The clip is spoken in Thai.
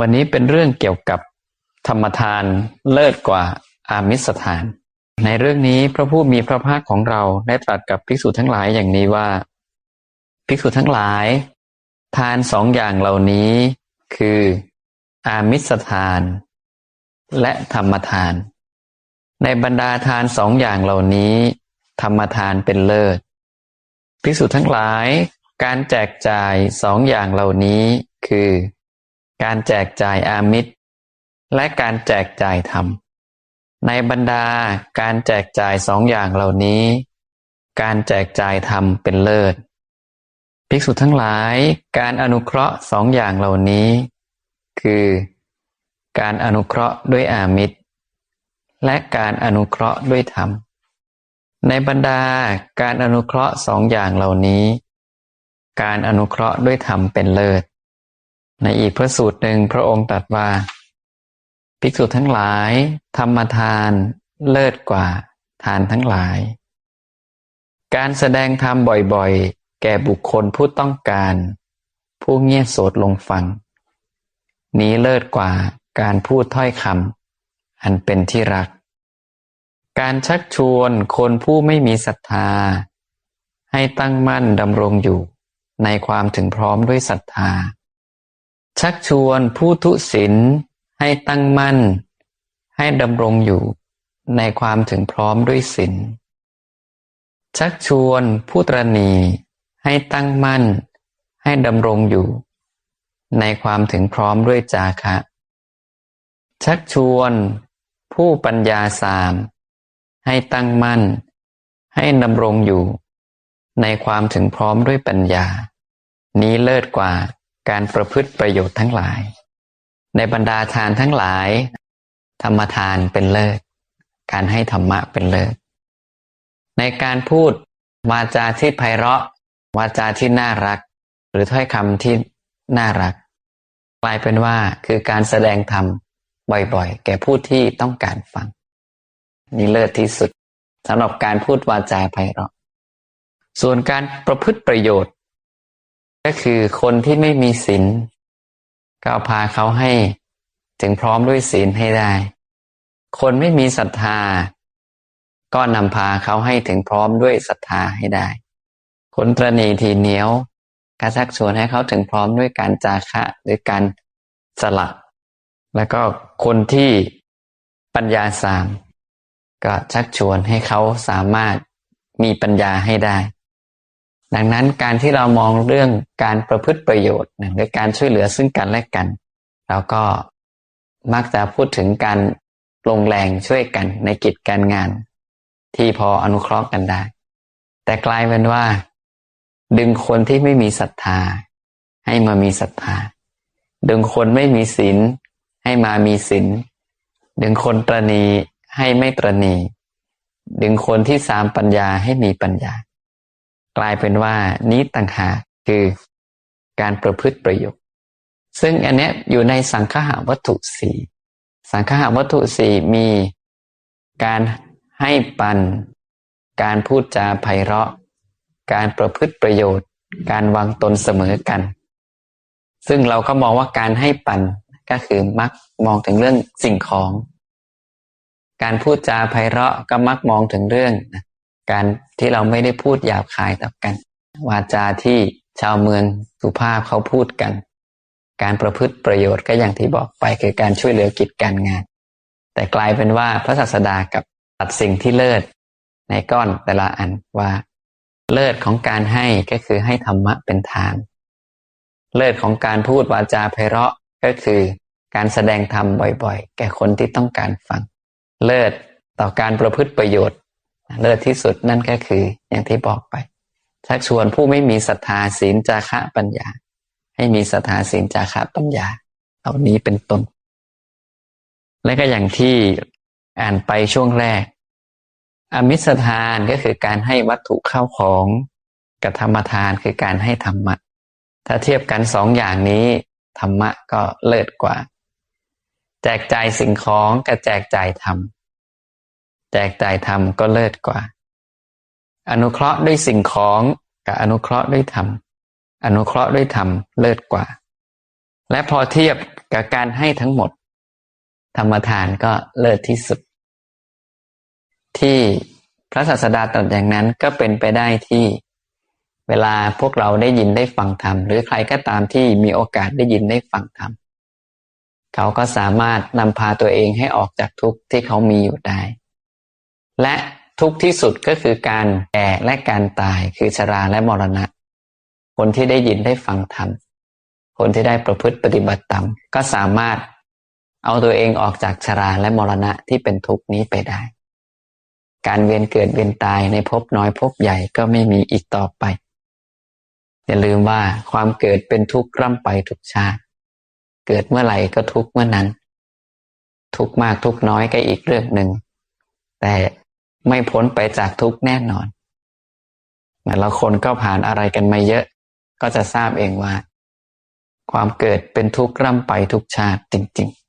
วันนี้เป็นเรื่องเกี่ยวกับธรรมทานเลิศกว่าอามิสทาน ในเรื่องนี้พระผู้มีพระภาคของเราได้ตรัสกับภิกษุทั้งหลายอย่างนี้ว่า ภิกษุทั้งหลาย ทานสองอย่างเหล่านี้ คือ อามิสทาน และธรรมทาน ในบรรดาทานสองอย่างเหล่านี้ ธรรมทานเป็นเลิศ ภิกษุทั้งหลาย การแจกจ่ายสองอย่างเหล่านี้คือ การแจกจ่ายอามิตร และการแจกจ่ายธรรม ในบรรดาการแจกจ่ายสองอย่างเหล่านี้ การแจกจ่ายธรรมเป็นเลิศ ภิกษุทั้งหลายการอนุเคราะห์สองอย่างเหล่านี้ คือ การอนุเคราะห์ด้วยอามิตร และการอนุเคราะห์ด้วยธรรม ในบรรดาการอนุเคราะห์สองอย่างเหล่านี้ การอนุเคราะห์ด้วยธรรมเป็นเลิศ ในอีกพระสูตรหนึ่งพระองค์ตรัสว่า ภิกษุทั้งหลาย ธรรมทานเลิศกว่าทานทั้งหลาย การแสดงธรรมบ่อยๆ แก่บุคคลผู้ต้องการ ผู้เงียบโสดลงฟัง นี้เลิศกว่าการพูดถ้อยคำอันเป็นที่รัก การชักชวนคนผู้ไม่มีศรัทธา ให้ตั้งมั่นดำรงอยู่ในความถึงพร้อมด้วยศรัทธา ชักชวนผู้ทุศีลให้ตั้งมั่น ให้ดำรงอยู่ในความถึงพร้อมด้วยศีลชักชวนผู้ตรณีให้ตั้งมั่น ให้ดำรงอยู่ ในความถึงพร้อมด้วยจาคะ ชักชวนผู้ปัญญาสาม ให้ตั้งมั่น ให้ดำรงอยู่ ในความถึงพร้อมด้วยปัญญา นี้เลิศกว่า การประพฤติประโยชน์ทั้งหลาย ในบรรดาทานทั้งหลาย ธรรมทานเป็นเลิศ การให้ธรรมะเป็นเลิศ ในการพูดวาจาที่ไพเราะ วาจาที่น่ารัก หรือถ้อยคำที่น่ารัก กลายเป็นว่าคือการแสดงธรรมบ่อยๆ แก่ผู้ที่ต้องการฟัง นี่เลิศที่สุดสำหรับการพูดวาจาไพเราะ ส่วนการประพฤติประโยชน์ ก็คือคนที่ไม่มีศีลก็พาเขาให้ถึงพร้อมด้วยศีลให้ได้ คนไม่มีศรัทธา ก็นำพาเขาให้ถึงพร้อมด้วยศรัทธาให้ได้ คนตรณีทีเหนียวก็ชักชวนให้เขาถึงพร้อมด้วยการจาคะหรือการสละ แล้วก็คนที่ปัญญาสามก็ชักชวนให้เขาสามารถมีปัญญาให้ได้ ดังนั้นการที่เรามองเรื่องการประพฤติประโยชน์หรือการช่วยเหลือซึ่งกันและกัน เราก็มักจะพูดถึงการลงแรงช่วยกันในกิจการงาน ที่พออนุเคราะห์กันได้ แต่กลายเป็นว่า ดึงคนที่ไม่มีศรัทธา ให้มามีศรัทธา ดึงคนไม่มีศีลให้มามีศีลดึงคนตรณีให้ไม่ตรณี ดึงคนที่สามปัญญาให้มีปัญญา กลายเป็นว่านี้ต่างหากคือการประพฤติประโยชน์ ซึ่งอันเนี้ยอยู่ในสังฆาวัตถุสี่สังฆาวัตถุสี่มีการให้ปัน การพูดจาไพเราะ การประพฤติประโยชน์ การวางตนเสมอกัน ซึ่งเราก็มองว่าการให้ปันก็คือมักมองถึงเรื่องสิ่งของ การพูดจาไพเราะก็มักมองถึงเรื่อง การที่เราไม่ได้พูดหยาบคายต่อกัน วาจาที่ชาวเมืองสุภาพเขาพูดกัน การประพฤติประโยชน์ก็อย่างที่บอกไปคือการช่วยเหลือกิจการงาน แต่กลายเป็นว่าพระศาสดากับตัดสิ่งที่เลิศ ในก้อนแต่ละอันว่า เลิศของการให้ก็คือให้ธรรมะเป็นทาน เลิศของการพูดวาจาไพเราะก็คือการแสดงธรรมบ่อยๆ แก่คนที่ต้องการฟัง เลิศต่อการประพฤติประโยชน์ เลิศที่สุดนั่นก็คือ อย่างที่บอกไปชักชวนผู้ไม่มีศรัทธาศีลจาคะปัญญา ให้มีศรัทธาศีลจาคะปัญญา เหล่านี้เป็นต้นและก็อย่างที่อ่านไปช่วงแรก อมิสทานก็คือการให้วัตถุเข้าของกับธรรมทานคือการให้ธรรมะ ถ้าเทียบกันสองอย่างนี้ธรรมะก็เลิศกว่า แจกจ่ายสิ่งของกับแจกจ่ายธรรม แจกจ่ายธรรมก็เลิศกว่า อนุเคราะห์ด้วยสิ่งของกับอนุเคราะห์ด้วยธรรม อนุเคราะห์ด้วยธรรมเลิศกว่า และพอเทียบกับการให้ทั้งหมด ธรรมทานก็เลิศที่สุด ที่พระศาสดาตรัสอย่างนั้นก็เป็นไปได้ที่เวลาพวกเราได้ยินได้ฟังธรรม หรือใครก็ตามที่มีโอกาสได้ยินได้ฟังธรรม เขาก็สามารถนำพาตัวเองให้ออกจากทุกข์ที่เขามีอยู่ได้ และทุกที่สุดก็คือการแก่และการตายคือชราและมรณะ คนที่ได้ยินได้ฟังธรรมคนที่ได้ประพฤติปฏิบัติธรรมก็สามารถเอาตัวเองออกจากชราและมรณะที่เป็นทุกนี้ไปได้ การเวียนเกิดเวียนตายในภพน้อยภพใหญ่ก็ไม่มีอีกต่อไป อย่าลืมว่าความเกิดเป็นทุกข์ร่ำไปทุกชาติ เกิดเมื่อไหร่ก็ทุกข์เมื่อนั้น ทุกข์มากทุกข์น้อยก็อีกเรื่องหนึ่ง แต่ ไม่พ้นไปจากทุกข์แน่นอนแต่ละคนก็ผ่านอะไรกันมาเยอะ ก็จะทราบเองว่า ความเกิดเป็นทุกข์ร่ำไปทุกชาติจริง ๆ